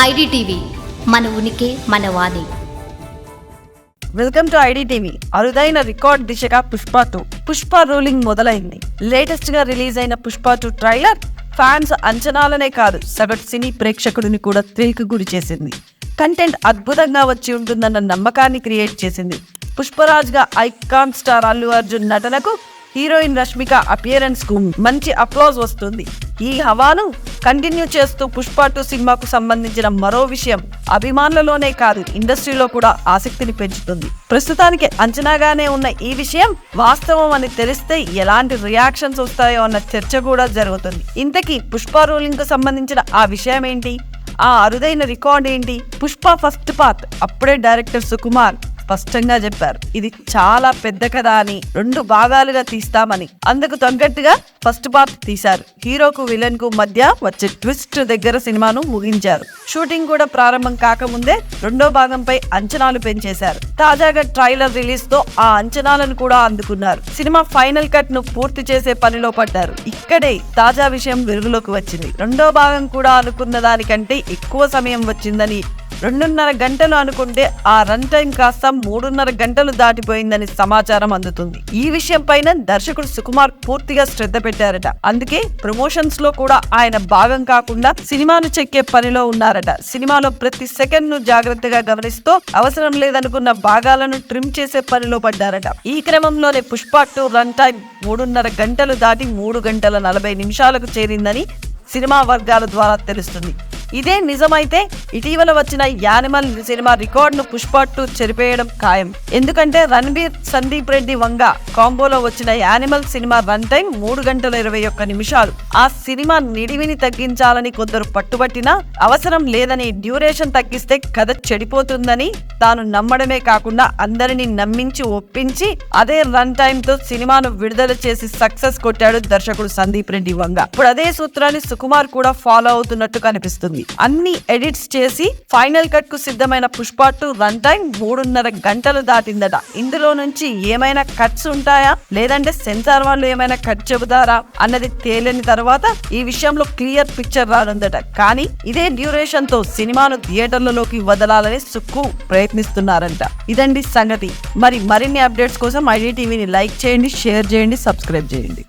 IDTV మన ఉనికి మన వాణి. Welcome to IDTV. అరుదైన రికార్డ్ దిశగా పుష్ప టూ. పుష్ప రూలింగ్ మొదలైంది. లేటెస్ట్గా రిలీజ్ అయిన పుష్ప టూ ట్రైలర్ ఫ్యాన్స్ అంచనాలనే కాదు సగటు సినీ ప్రేక్షకుడిని కూడా థ్రిల్కి గురి చేసింది. కంటెంట్ అద్భుతంగా వచ్చి ఉంటుందన్న నమ్మకాన్ని క్రియేట్ చేసింది. పుష్పరాజ్గా ఐకాన్ స్టార్ అల్లు అర్జున్ నటనకు హీరోయిన్ రష్మిక అపియరెన్స్కు మంచి అప్లాజ్ వస్తుంది. ఈ హవాను కంటిన్యూ చేస్తూ పుష్ప టూ సినిమాకు సంబంధించిన మరో విషయం అభిమానులలోనే కాదు ఇండస్ట్రీలో కూడా ఆసక్తిని పెంచుతుంది. ప్రస్తుతానికి అంచనాగానే ఉన్న ఈ విషయం వాస్తవం అని తెలిస్తే ఎలాంటి రియాక్షన్స్ వస్తాయో అన్న చర్చ కూడా జరుగుతుంది. ఇంతకీ పుష్ప రూలింగ్కు సంబంధించిన ఆ విషయం ఏంటి ఆ అరుదైన రికార్డ్ ఏంటి? పుష్ప ఫస్ట్ పార్ట్ అప్పుడే డైరెక్టర్ సుకుమార్ స్పష్టంగా చెప్పారు. ఇది చాలా పెద్ద కథ అని రెండు భాగాలుగా తీస్తామని. అందుకు తగ్గట్టుగా ఫస్ట్ పార్ట్ తీశారు. హీరోకు విలన్కు మధ్య వచ్చే ట్విస్ట్ దగ్గర సినిమాను ముగించారు. షూటింగ్ కూడా ప్రారంభం కాకముందే రెండో భాగంపై అంచనాలు పెంచేశారు. తాజాగా ట్రైలర్ రిలీజ్తో ఆ అంచనాలను కూడా అందుకున్నారు. సినిమా ఫైనల్ కట్ను పూర్తి చేసే పనిలో పడ్డారు. ఇక్కడే తాజా విషయం వెలుగులోకి వచ్చింది. రెండో భాగం కూడా అనుకున్న దానికంటే ఎక్కువ సమయం వచ్చిందని రెండున్నర గంటలు అనుకుంటే ఆ రన్ టైం కాస్త మూడున్నర గంటలు దాటిపోయిందని సమాచారం అందుతుంది. ఈ విషయం పైన దర్శకుడు సుకుమార్ పూర్తిగా శ్రద్ధ పెట్టారట. అందుకే ప్రమోషన్స్లో కూడా ఆయన భాగం కాకుండా సినిమాను చెక్కే పనిలో ఉన్నారట. సినిమాలో ప్రతి సెకండ్ను జాగ్రత్తగా గమనిస్తూ అవసరం లేదనుకున్న భాగాలను ట్రిమ్ చేసే పనిలో పడ్డారట. ఈ క్రమంలోనే పుష్ప టూ రన్ టైం మూడున్నర గంటలు దాటి మూడు గంటల నలభై నిమిషాలకు చేరిందని సినిమా వర్గాల ద్వారా తెలుస్తుంది. ఇదే నిజమైతే ఇటీవల వచ్చిన యానిమల్ సినిమా రికార్డును పుష్ప టూ చెరిపేయడం ఖాయం. ఎందుకంటే రణబీర్ సందీప్ రెడ్డి వంగ కాంబోలో వచ్చిన యానిమల్ సినిమా రన్ టైం మూడు గంటల ఇరవై ఒక్క నిమిషాలు. ఆ సినిమా నిడివిని తగ్గించాలని కొందరు పట్టుబట్టినా అవసరం లేదని డ్యూరేషన్ తగ్గిస్తే కథ చెడిపోతుందని తాను నమ్మడమే కాకుండా అందరినీ నమ్మించి ఒప్పించి అదే రన్ టైం తో సినిమాను విడుదల చేసి సక్సెస్ కొట్టాడు దర్శకుడు సందీప్ రెడ్డి వంగ. ఇప్పుడు అదే సూత్రాన్ని సుకుమార్ కూడా ఫాలో అవుతున్నట్టు కనిపిస్తుంది. అన్ని ఎడిట్స్ చేసి ఫైనల్ కట్కు సిద్ధమైన పుష్ప టూ రన్ టైం మూడున్నర గంటలు దాటిందట. ఇందులో నుంచి ఏమైనా కట్స్ ఉంటాయా? లేదంటే సెన్సార్ వాళ్ళు ఏమైనా కట్ చెబుతారా? అన్నది తేలిన తర్వాత ఈ విషయంలో క్లియర్ పిక్చర్ రానుందట. కానీ ఇదే డ్యూరేషన్తో సినిమాను థియేటర్లలోకి వదలాలని సుక్కు ప్రయత్నిస్తున్నారంట. ఇదండి సంగతి. మరి మరిన్ని అప్డేట్స్ కోసం ఐడి టీవీని లైక్ చేయండి షేర్ చేయండి సబ్స్క్రైబ్ చేయండి.